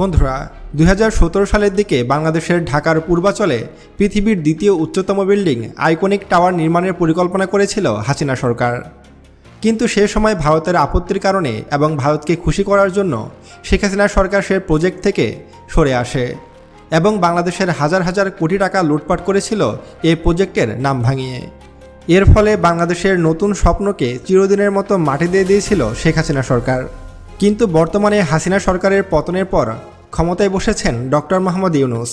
বন্ধুরা, দুই হাজার সতেরো সালের দিকে বাংলাদেশের ঢাকার পূর্বাচলে পৃথিবীর দ্বিতীয় উচ্চতম বিল্ডিং আইকনিক টাওয়ার নির্মাণের পরিকল্পনা করেছিল হাসিনা সরকার। কিন্তু সে সময় ভারতের আপত্তির কারণে এবং ভারতকে খুশি করার জন্য শেখ হাসিনা সরকার সে প্রজেক্ট থেকে সরে আসে এবং বাংলাদেশের হাজার হাজার কোটি টাকা লুটপাট করেছিল এই প্রজেক্টের নাম ভাঙিয়ে। এর ফলে বাংলাদেশের নতুন স্বপ্নকে চিরদিনের মতো মাটি দিয়ে দিয়েছিল শেখ হাসিনা সরকার। কিন্তু বর্তমানে হাসিনা সরকারের পতনের পর ক্ষমতায় বসেছেন ডক্টর মোহাম্মদ ইউনুস।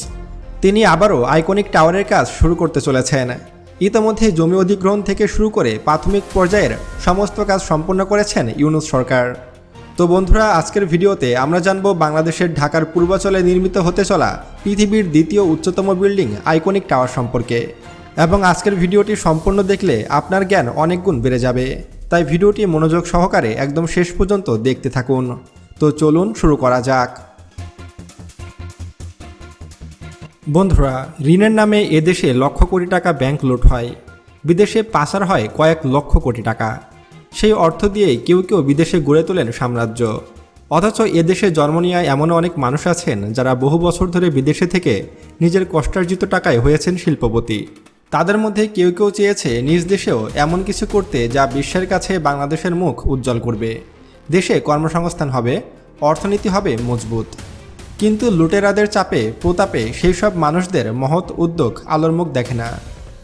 তিনি আবারও আইকনিক টাওয়ারের কাজ শুরু করতে চলেছেন। ইতোমধ্যে জমি অধিগ্রহণ থেকে শুরু করে প্রাথমিক পর্যায়ের সমস্ত কাজ সম্পন্ন করেছেন ইউনুস সরকার। তো বন্ধুরা, আজকের ভিডিওতে আমরা জানব বাংলাদেশের ঢাকার পূর্বাচলে নির্মিত হতে চলা পৃথিবীর দ্বিতীয় উচ্চতম বিল্ডিং আইকনিক টাওয়ার সম্পর্কে। এবং আজকের ভিডিওটি সম্পূর্ণ দেখলে আপনার জ্ঞান অনেক গুণ বেড়ে যাবে। তাই ভিডিওটি মনোযোগ সহকারে একদম শেষ পর্যন্ত দেখতে থাকুন। তো চলুন শুরু করা যাক। বন্ধুরা, ঋণের নামে এদেশে লক্ষ কোটি টাকা ব্যাংক লুট হয়। বিদেশে পাচার হয় কয়েক লক্ষ কোটি টাকা। সেই অর্থ দিয়ে কেউ কেউ বিদেশে গড়ে তোলেন সাম্রাজ্য। অথচ এদেশে জন্ম নেওয়া এমন অনেক মানুষ আছেন যারা বহু বছর ধরে বিদেশে থেকে নিজের কষ্টার্জিত টাকায় হয়েছেন শিল্পপতি। তাদের মধ্যে কেউ কেউ চেয়েছে নিজ দেশেও এমন কিছু করতে যা বিশ্বের কাছে বাংলাদেশের মুখ উজ্জ্বল করবে। দেশে কর্মসংস্থান হবে, অর্থনীতি হবে মজবুত। কিন্তু লুটেরাদের চাপে, প্রতাপে সেই সব মানুষদের মহৎ উদ্যোগ আলোর মুখ দেখে না।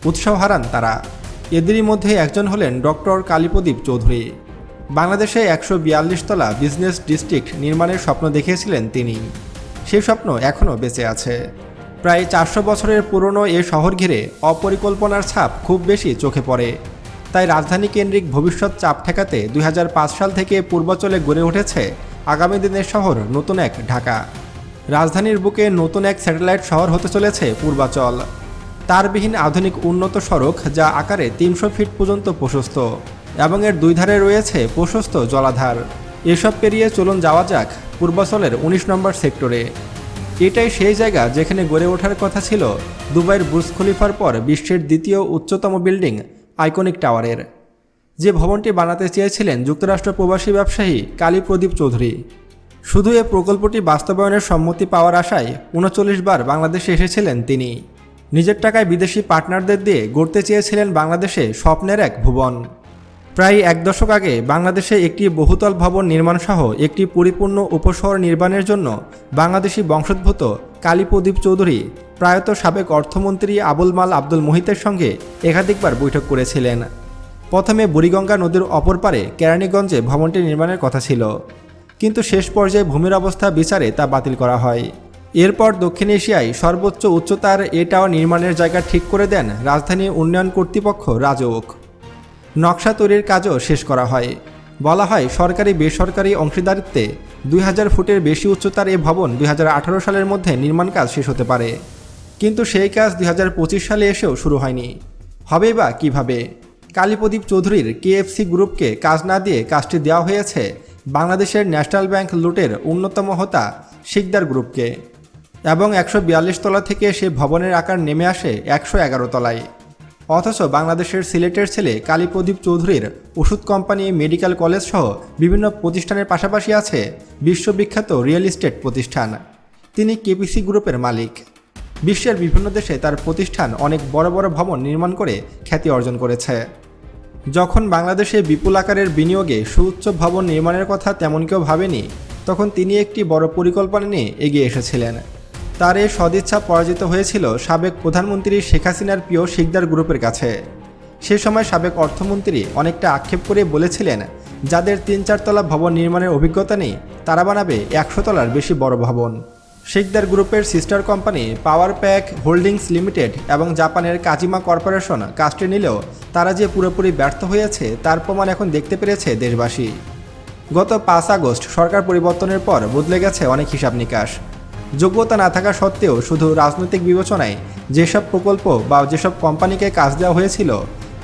উৎসাহ হারান তারা। এদেরই মধ্যে একজন হলেন ডক্টর কালীপ্রদীপ চৌধুরী। বাংলাদেশে একশো বিয়াল্লিশ তলা বিজনেস ডিস্ট্রিক্ট নির্মাণের স্বপ্ন দেখিয়েছিলেন তিনি। সেই স্বপ্ন এখনও বেঁচে আছে। প্রায় চারশো বছরের পুরনো এ শহর ঘিরে অপরিকল্পনার ছাপ খুব বেশি চোখে পড়ে। তাই রাজধানী কেন্দ্রিক ভবিষ্যৎ চাপ ঠেকাতে দুই হাজার পাঁচ সাল থেকে পূর্বাচলে গড়ে উঠেছে আগামী দিনের শহর নতুন এক ঢাকা। রাজধানীর বুকে নতুন এক স্যাটেলাইট শহর হতে চলেছে পূর্বাচল। তারবিহীন আধুনিক উন্নত সড়ক যা আকারে তিনশো ফিট পর্যন্ত প্রশস্ত এবং এর দুই ধারে রয়েছে প্রশস্ত জলাধার। এসব পেরিয়ে চলুন যাওয়া যাক পূর্বাচলের ১৯ নম্বর সেক্টরে। এটাই সেই জায়গা যেখানে গড়ে ওঠার কথা ছিল দুবাইয়ের বুর্জ খলিফার পর বিশ্বের দ্বিতীয় উচ্চতম বিল্ডিং, আইকনিক টাওয়ারের। যে ভবনটি বানাতে চেয়েছিলেন যুক্তরাষ্ট্র প্রবাসী ব্যবসায়ী কালী প্রদীপ চৌধুরী। শুধু এ প্রকল্পটি বাস্তবায়নের সম্মতি পাওয়ার আশায় উনচল্লিশ বার বাংলাদেশে এসেছিলেন তিনি। নিজের টাকায় বিদেশি পার্টনারদের দিয়ে গড়তে চেয়েছিলেন বাংলাদেশে স্বপ্নের এক ভুবন। প্রায় এক দশক আগে বাংলাদেশে একটি বহুতল ভবন নির্মাণসহ একটি পরিপূর্ণ উপশহর নির্মাণের জন্য বাংলাদেশি বংশোদ্ভূত কালীপ্রদীপ চৌধুরী, প্রায়ত সাবেক অর্থমন্ত্রী আবুল মাল আব্দুল মোহিতের সঙ্গে একাধিকবার বৈঠক করেছিলেন। প্রথমে বুড়িগঙ্গা নদীর অপর পারে কেরানীগঞ্জে ভবনটি নির্মাণের কথা ছিল। কিন্তু শেষ পর্যায়ে ভূমির অবস্থা বিচারে তা বাতিল করা হয়। এরপর দক্ষিণ এশিয়ায় সর্বোচ্চ উচ্চতার এ টাওয়ার নির্মাণের জায়গা ঠিক করে দেন রাজধানী উন্নয়ন কর্তৃপক্ষ রাজউক। নকশা তৈরির কাজও শেষ করা হয়। বলা হয়, সরকারি বেসরকারি অংশীদারিত্বে দুই হাজার ফুটের বেশি উচ্চতার এ ভবন দুই হাজার আঠারো সালের মধ্যে নির্মাণ কাজ শেষ হতে পারে। কিন্তু সেই কাজ দুই হাজার পঁচিশ সালে এসেও শুরু হয়নি। হবে বা কীভাবে? কালীপ্রদীপ চৌধুরীর কেএফসি গ্রুপকে কাজ না দিয়ে কাজটি দেওয়া হয়েছে বাংলাদেশের ন্যাশনাল ব্যাংক লুটের অন্যতম হোতা শিকদার গ্রুপকে। এবং একশো বিয়াল্লিশ তলা থেকে সে ভবনের আকার নেমে আসে একশো এগারো তলায়। অথচ বাংলাদেশের সিলেটের ছেলে কালীপ্রদীপ চৌধুরীর ওষুধ কোম্পানি, মেডিকেল কলেজ সহ বিভিন্ন প্রতিষ্ঠানের পাশাপাশি আছে বিশ্ববিখ্যাত রিয়েল ইস্টেট প্রতিষ্ঠান। তিনি কেপিসি গ্রুপের মালিক। বিশ্বের বিভিন্ন দেশে তার প্রতিষ্ঠান অনেক বড় বড় ভবন নির্মাণ করে খ্যাতি অর্জন করেছে। যখন বাংলাদেশে বিপুল আকারের বিনিয়োগে সুউচ্চ ভবন নির্মাণের কথা তেমন কেউ ভাবেনি, তখন তিনি একটি বড় পরিকল্পনা নিয়ে এগিয়ে এসেছিলেন। তার এই সদিচ্ছা পরাজিত হয়েছিল সাবেক প্রধানমন্ত্রী শেখ হাসিনার প্রিয় শিকদার গ্রুপের কাছে। সে সময় সাবেক অর্থমন্ত্রী অনেকটা আক্ষেপ করে বলেছিলেন, যাদের তিন চারতলা ভবন নির্মাণের অভিজ্ঞতা নেই, তারা বানাবে একশো তলার বেশি বড় ভবন। শিকদার গ্রুপের sister company power pack holdings limited এবং জাপানের কাজিমা কর্পোরেশন কাজটি নিলেও তারা যে পুরোপুরি ব্যর্থ হয়েছে, তার প্রমাণ এখন দেখতে পেরেছে দেশবাসী। গত পাঁচ আগস্ট সরকার পরিবর্তনের পর বদলে গেছে অনেক হিসাব নিকাশ যোগ্যতা না থাকা সত্ত্বেও শুধু রাজনৈতিক বিবেচনায় যেসব প্রকল্প বা যেসব কোম্পানিকে কাজ দেওয়া হয়েছিল,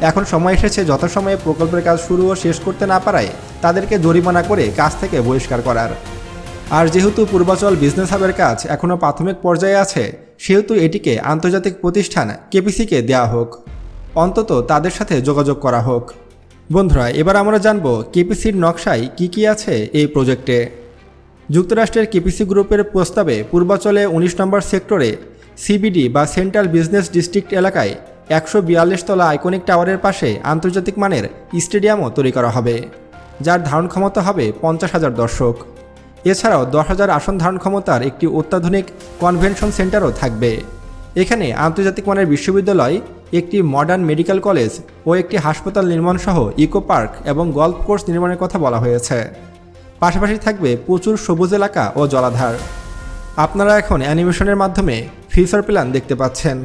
এখন সময় এসেছে যথাসময়ে প্রকল্পের কাজ শুরু ও শেষ করতে না পারায় তাদেরকে জরিমানা করে কাজ থেকে বহিষ্কার করার। আর যেহেতু পূর্বাচল বিজনেস হাবের কাজ এখনও প্রাথমিক পর্যায়ে আছে, সেহেতু এটিকে আন্তর্জাতিক প্রতিষ্ঠান কেপিসিকে দেওয়া হোক। অন্তত তাদের সাথে যোগাযোগ করা হোক। বন্ধুরা, এবার আমরা জানব কেপিসির নকশায় কি কি আছে এই প্রজেক্টে। যুক্তরাষ্ট্রের কেপিসি গ্রুপের প্রস্তাবে পূর্বাচলে উনিশ নম্বর সেক্টরে সিবিডি বা সেন্ট্রাল বিজনেস ডিস্ট্রিক্ট এলাকায় একশো বিয়াল্লিশ তলা আইকনিক টাওয়ারের পাশে আন্তর্জাতিক মানের স্টেডিয়ামও তৈরি করা হবে, যার ধারণ ক্ষমতা হবে পঞ্চাশ হাজার দর্শক। এছাড়াও দশ হাজার আসন ধারণ ক্ষমতার একটি অত্যাধুনিক কনভেনশন সেন্টারও থাকবে। এখানে আন্তর্জাতিক মানের বিশ্ববিদ্যালয়, একটি মডার্ন মেডিকেল কলেজ ও একটি হাসপাতাল নির্মাণ সহ ইকো পার্ক এবং গল্ফ কোর্স নির্মাণের কথা বলা হয়েছে। পাশাপাশি থাকবে প্রচুর সবুজ এলাকা ও জলাধার। আপনারা এখন অ্যানিমেশনের মাধ্যমে ফিউচার প্ল্যান দেখতে পাচ্ছেন।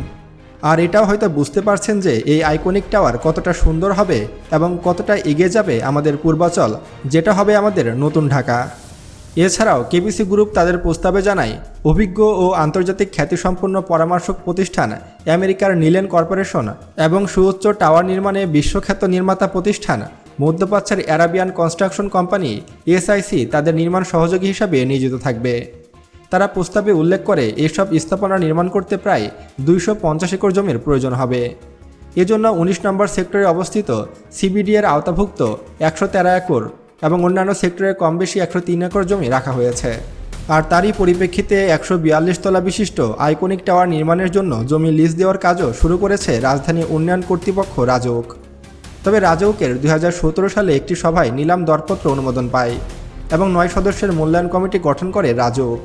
আর এটাও হয়তো বুঝতে পারছেন যে এই আইকনিক টাওয়ার কতটা সুন্দর হবে এবং কতটা এগিয়ে যাবে আমাদের পূর্বাচল, যেটা হবে আমাদের নতুন ঢাকা। এছাড়াও কেবিসি গ্রুপ তাদের প্রস্তাবে জানায়, অভিজ্ঞ ও আন্তর্জাতিক খ্যাতিসম্পন্ন পরামর্শক প্রতিষ্ঠান আমেরিকার নিলেন কর্পোরেশন এবং সুউচ্চ টাওয়ার নির্মাণে বিশ্বখ্যাত নির্মাতা প্রতিষ্ঠান মধ্যপ্রাচ্যের অ্যারাবিয়ান কনস্ট্রাকশন কোম্পানি এসআইসি তাদের নির্মাণ সহযোগী হিসাবে নিয়োজিত থাকবে। তারা প্রস্তাবে উল্লেখ করে, এসব স্থাপনা নির্মাণ করতে প্রায় দুইশো পঞ্চাশ একর জমির প্রয়োজন হবে। এজন্য উনিশ নম্বর সেক্টরে অবস্থিত সিবিডিএর আওতাভুক্ত একশো তেরো একর এবং অন্যান্য সেক্টরে কম বেশি একশো তিন একর জমি রাখা হয়েছে। আর তারই পরিপ্রেক্ষিতে একশো বিয়াল্লিশ তলা বিশিষ্ট আইকনিক টাওয়ার নির্মাণের জন্য জমি লিজ দেওয়ার কাজও শুরু করেছে রাজধানী উন্নয়ন কর্তৃপক্ষ রাজউক। তবে রাজউকের দু হাজার সতেরো সালে একটি সভায় নিলাম দরপত্র অনুমোদন পায় এবং নয় সদস্যের মূল্যায়ন কমিটি গঠন করে রাজউক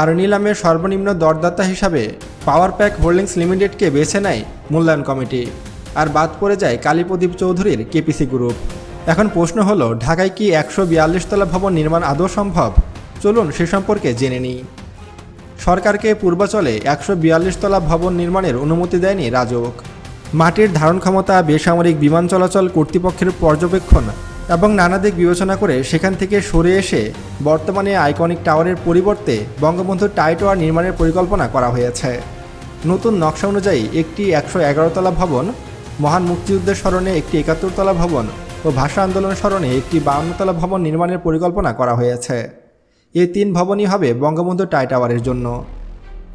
আর নিলামের সর্বনিম্ন দরদাতা হিসাবে পাওয়ার প্যাক হোল্ডিংস লিমিটেডকে বেছে নেয় মূল্যায়ন কমিটি। আর বাদ পড়ে যায় কালীপ্রদীপ চৌধুরীর কেপিসি গ্রুপ। এখন প্রশ্ন হলো, ঢাকায় কি একশো বিয়াল্লিশ তলা ভবন নির্মাণ আদৌ সম্ভব? চলুন সে সম্পর্কে জেনে নিই। সরকারকে পূর্বাচলে একশো বিয়াল্লিশ তলা ভবন নির্মাণের অনুমতি দেয়নি রাজউক মাটির ধারণ ক্ষমতা, বেসামরিক বিমান চলাচল কর্তৃপক্ষের পর্যবেক্ষণ এবং নানা দিক বিবেচনা করে সেখান থেকে সরে এসে বর্তমানে আইকনিক টাওয়ারের পরিবর্তে বঙ্গবন্ধু টাই টাওয়ার নির্মাণের পরিকল্পনা করা হয়েছে। নতুন নকশা অনুযায়ী একটি একশো এগারোতলা ভবন, মহান মুক্তিযুদ্ধের স্মরণে একটি একাত্তরতলা ভবন ও ভাষা আন্দোলন স্মরণে একটি বাউন্নতলা ভবন নির্মাণের পরিকল্পনা করা হয়েছে। এই তিন ভবনই হবে বঙ্গবন্ধু টাই টাওয়ারের জন্য।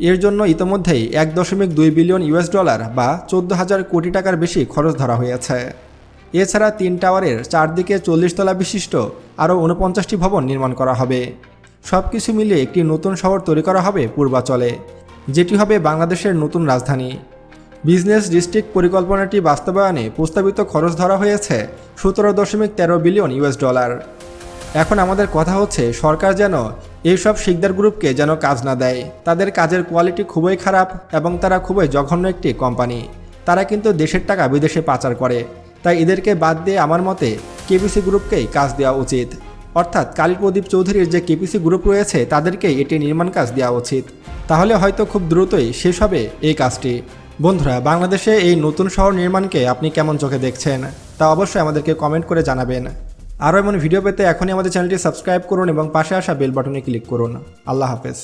এর জন্য ইতোমধ্যেই এক দশমিক দুই বিলিয়ন ইউএস ডলার বা চোদ্দ হাজার কোটি টাকার বেশি খরচ ধরা হয়েছে। এছাড়া তিন টাওয়ারের চারদিকে চল্লিশ তলা বিশিষ্ট আরও উনপঞ্চাশটি ভবন নির্মাণ করা হবে। সব কিছু মিলিয়ে একটি নতুন শহর তৈরি করা হবে পূর্বাচলে, যেটি হবে বাংলাদেশের নতুন রাজধানী। বিজনেস ডিস্ট্রিক্ট পরিকল্পনাটি বাস্তবায়নে প্রস্তাবিত খরচ ধরা হয়েছে সতেরো দশমিক তেরো বিলিয়ন ইউএস ডলার। এখন আমাদের কথা হচ্ছে, সরকার যেন এইসব শিকদার গ্রুপকে যেন কাজ না দেয়। তাদের কাজের কোয়ালিটি খুবই খারাপ এবং তারা খুবই জঘন্য একটি কোম্পানি। তারা কিন্তু দেশের টাকা বিদেশে পাচার করে। তাই এদেরকে বাদ দিয়ে আমার মতে কেবিসি গ্রুপকেই কাজ দেওয়া উচিত। অর্থাৎ কালীপ্রদীপ চৌধুরীর যে কেপিসি গ্রুপ রয়েছে, তাদেরকেই এটি নির্মাণ কাজ দেওয়া উচিত। তাহলে হয়তো খুব দ্রুতই শেষ হবে এই কাজটি। বন্ধুরা, বাংলাদেশে এই নতুন শহর নির্মাণকে আপনি কেমন চোখে দেখছেন? তা অবশ্যই আমাদেরকে কমেন্ট করে জানাবেন। আরও এমন ভিডিও পেতে এখনই আমাদের চ্যানেলটি সাবস্ক্রাইব করুন এবং পাশে আসা বেল বাটনে ক্লিক করুন। আল্লাহ হাফেজ।